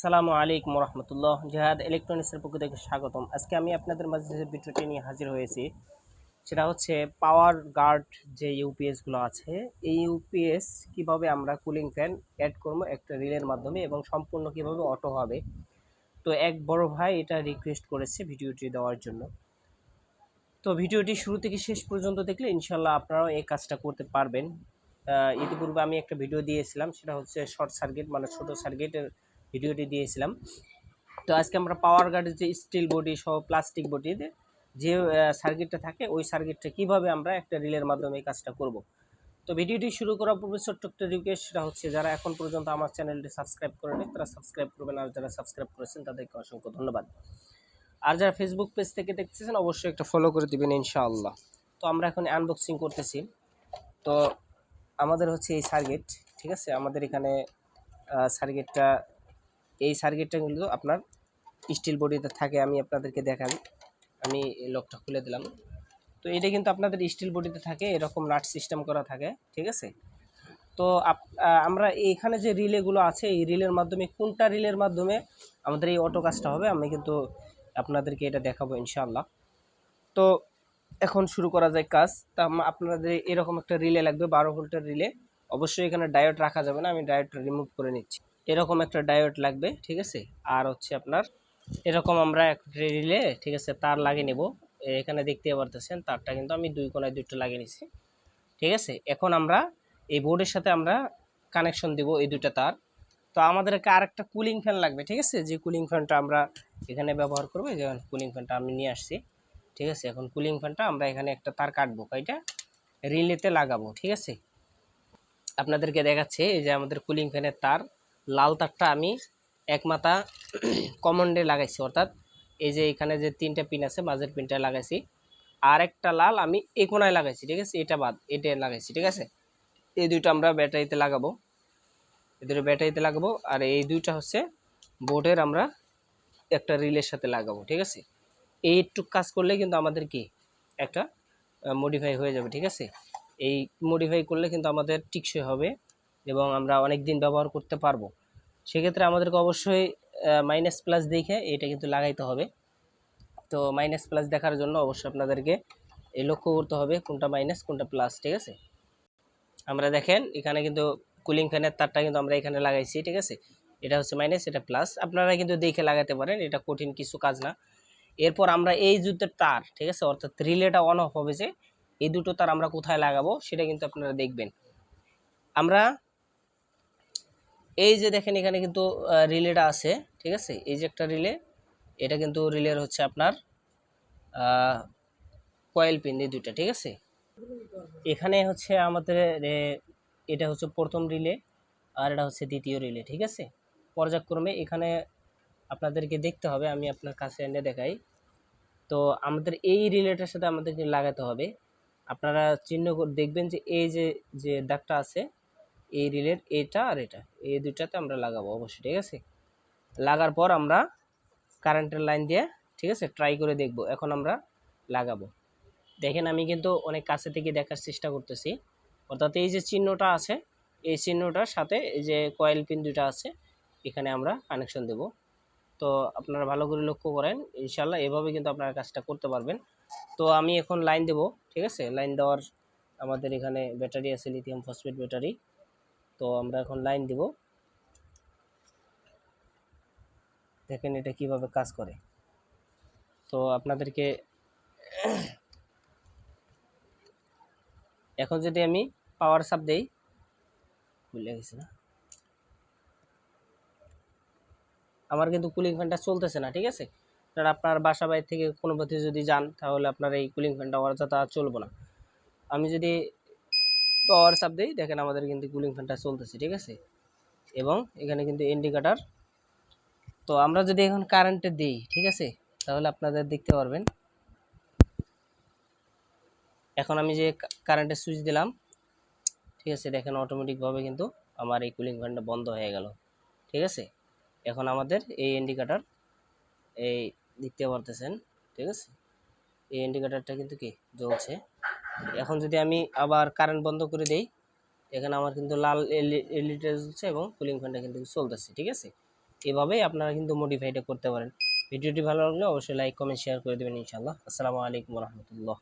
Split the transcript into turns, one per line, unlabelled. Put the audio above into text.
আসসালামু আলাইকুম রহমতুল্লাহ। জাহাদ ইলেকট্রনিক্সের পক্ষ থেকে স্বাগতম। আজকে আমি আপনাদের মাঝে যে ভিডিওটি নিয়ে হাজির হয়েছি, সেটা হচ্ছে পাওয়ার গার্ড যে ইউপিএসগুলো আছে, এই ইউপিএস কীভাবে আমরা কুলিং ফ্যান অ্যাড করব একটা রিলের মাধ্যমে এবং সম্পূর্ণ কীভাবে অটো হবে। তো এক বড় ভাই এটা রিকোয়েস্ট করেছে ভিডিওটি দেওয়ার জন্য। তো ভিডিওটি শুরু থেকে শেষ পর্যন্ত দেখলে ইনশাল্লাহ আপনারাও এই কাজটা করতে পারবেন। ইতিপূর্বে আমি একটা ভিডিও দিয়েছিলাম, সেটা হচ্ছে শর্ট সার্কিট মানে ছোট সার্কিটের ভিডিওটি দিয়েছিলাম। তো আজকে আমরা পাওয়ার গার্ডের যে স্টিল বডি সহ প্লাস্টিক বডিতে যে সার্কিটটা থাকে, ওই সার্কিটটা কীভাবে আমরা একটা রিলের মাধ্যমে এই কাজটা করব। তো ভিডিওটি শুরু করার পূর্বে ছোট্ট একটা রিকোয়েস্ট সেটা হচ্ছে, যারা এখন পর্যন্ত আমার চ্যানেলটি সাবস্ক্রাইব করেনি, তারা সাবস্ক্রাইব করবেন, আর যারা সাবস্ক্রাইব করেছেন, তাদেরকে অসংখ্য ধন্যবাদ। আর যারা ফেসবুক পেজ থেকে দেখতেছেন, অবশ্যই একটা ফলো করে দিবেন, ইনশাআল্লাহ। তো আমরা এখন আনবক্সিং করতেছি। তো আমাদের হচ্ছে এই সার্কিট ঠিক আছে? আমাদের এখানে সার্কিটটা এই সার্কিটটা কিন্তু আপনার স্টিল বডিতে থাকে, আমি আপনাদেরকে দেখাই আমি লকটা খুলে দিলাম। তো এটা কিন্তু আপনাদের স্টিল বডিতে থাকে, এরকম নাট সিস্টেম করা থাকে, ঠিক আছে? তো আমরা এখানে যে রিলেগুলো আছে, এই রিলের মাধ্যমে, কোনটা রিলের মাধ্যমে আমাদের এই অটো কাজটা হবে, আমি কিন্তু আপনাদেরকে এটা দেখাবো ইনশাআল্লাহ। তো এখন শুরু করা যায় কাজ তা আপনাদের এরকম একটা রিলে লাগবে, বারো ভোল্টের রিলে। অবশ্যই এখানে ডায়োড রাখা যাবে না, আমি ডায়োডটা রিমুভ করে নিচ্ছি। এরকম একটা ডায়োড লাগবে, ঠিক আছে? আর হচ্ছে আপনার এরকম আমরা একটা রিলে, ঠিক আছে, তার লাগিয়ে নেব। এখানে দেখতে পারতেছেন, তারটা কিন্তু আমি দুই কোনায় দুটো লাগিয়ে নিছি, ঠিক আছে? এখন আমরা এই বোর্ডের সাথে আমরা কানেকশন দিব এই দুটো তার। তো আমাদেরকে আর একটা কুলিং ফ্যান লাগবে, ঠিক আছে? যে কুলিং ফ্যানটা আমরা এখানে ব্যবহার করব, এই যে কুলিং ফ্যানটা আমি নিয়ে আসছি, ঠিক আছে? এখন কুলিং ফ্যানটা আমরা এখানে একটা তার কাটবো এটা রিলেতে লাগাবো, ঠিক আছে? আপনাদেরকে দেখাচ্ছে এই যে আমাদের কুলিং ফ্যানের তার। লাল তারটা আমি এক মাথা কমন্ডে লাগাইছি, অর্থাৎ এই যে এখানে যে তিনটা পিন আছে, মাঝের পিনটা লাগাইছি। আর একটা লাল আমি এই কোনায় লাগাইছি, ঠিক আছে? এটা বাদ, এটা লাগাইছি, ঠিক আছে? এই দুইটা আমরা ব্যাটারিতে লাগাবো। এই দুটো ব্যাটারিতে লাগাবো, আর এই দুইটা হচ্ছে বোর্ডের আমরা একটা রিলের সাথে লাগাবো, ঠিক আছে? এইটুক কাজ করলে কিন্তু আমাদের কি? একটা মডিফাই হয়ে যাবে, ঠিক আছে? এই মডিফাই করলে কিন্তু আমাদের টিকসই হবে এবং আমরা অনেক দিন ব্যবহার করতে পারব। সেক্ষেত্রে আমাদেরকে অবশ্যই মাইনাস প্লাস দেখে এটা কিন্তু লাগাইতে হবে। তো মাইনাস প্লাস দেখার জন্য অবশ্যই আপনাদেরকে এই লক্ষ্য করতে হবে কোনটা মাইনাস কোনটা প্লাস ঠিক আছে? আমরা দেখেন, এখানে কিন্তু কুলিং ফ্যানের তারটা কিন্তু আমরা এখানে লাগাইছি, ঠিক আছে? এটা হচ্ছে মাইনাস এটা প্লাস আপনারা কিন্তু দেখে লাগাতে পারেন, এটা কঠিন কিছু কাজ না। এরপর আমরা এই যুদ্ধের তার, ঠিক আছে? অর্থাৎ রিলেটা অন অফ হবে যে, এই দুটো তার আমরা কোথায় লাগাবো, সেটা কিন্তু আপনারা দেখবেন। আমরা এই যে দেখেন এখানে কিন্তু রিলেটা আছে, ঠিক আছে? এই যে একটা রিলে, এটা কিন্তু রিলের হচ্ছে আপনার কয়েল পিন এই দুইটা, ঠিক আছে? এখানে হচ্ছে আমাদের এটা হচ্ছে প্রথম রিলে, আর এটা হচ্ছে দ্বিতীয় রিলে, ঠিক আছে? পর্যায়ক্রমে এখানে আপনাদেরকে দেখতে হবে, আমি আপনার কাছে এনে দেখাই। তো আমাদের এই রিলেটার সাথে আমাদেরকে লাগাতে হবে। আপনারা চিহ্ন দেখবেন যে এই যে যে দাগটা আছে এই রিলের এটা আর এটা। এই দুইটাতে আমরা লাগাবো অবশ্যই, ঠিক আছে? লাগার পর আমরা কারেন্টের লাইন দিয়ে, ঠিক আছে ট্রাই করে দেখব, এখন আমরা লাগাবো। দেখেন, আমি কিন্তু অনেক কাছে থেকে দেখার চেষ্টা করতেছি। অর্থাৎ এই যে চিহ্নটা আছে, এই চিহ্নটার সাথে এই যে কয়েল পিন দুটা আছে, এখানে আমরা কানেকশন দেব। তো আপনারা ভালো করে লক্ষ্য করেন ইনশাল্লাহ এভাবে কিন্তু আপনারা কাজটা করতে পারবেন। তো আমি এখন লাইন দেব, ঠিক আছে? লাইন দেওয়ার আমাদের এখানে ব্যাটারি আছে লিথিয়াম ফসফেট ব্যাটারি তো আমরা এখন লাইন দিব। দেখেন এটা কীভাবে কাজ করে। তো আপনাদেরকে এখন যদি আমি পাওয়ার সাপ দেই, ভুলে গেছি না। আমার কিন্তু কুলিং ফ্যানটা চলতেছে না, ঠিক আছে? আপনার আপনার বাসা বাইরে থেকে কোনো পথে যদি যান, তাহলে আপনার এই কুলিং ফ্যানটা অযথা চলবো না। আমি যদি পাওয়ার সাপ দিই, দেখেন আমাদের কিন্তু কুলিং ফ্যানটা চলতেছে, ঠিক আছে? এবং এখানে কিন্তু ইন্ডিকেটার তো আমরা যদি এখন কারেন্টে দিই, ঠিক আছে? তাহলে আপনাদের দেখতে পারবেন। এখন আমি যে কারেন্টের সুইচ দিলাম, ঠিক আছে? দেখেন অটোমেটিকভাবে কিন্তু আমার এই কুলিং ফ্যানটা বন্ধ হয়ে গেল, ঠিক আছে? এখন আমাদের এই ইন্ডিকেটার এই দেখতে পারতেছেন, ঠিক আছে? এই ইন্ডিকেটারটা কিন্তু কি? জ্বলছে। এখন যদি আমি আবার কারেন্ট বন্ধ করে দেই, এখানে আমার কিন্তু লাল এলইডিটা জ্বলছে এবং কুলিং ফ্যানটা কিন্তু চলতেছে, ঠিক আছে? এভাবেই আপনারা কিন্তু মডিফাইটা করতে পারেন। ভিডিওটি ভালো লাগলে অবশ্যই লাইক কমেন্ট শেয়ার করে দেবেন ইনশাআল্লাহ। আসসালামু আলাইকুম রহমতুল্লাহ।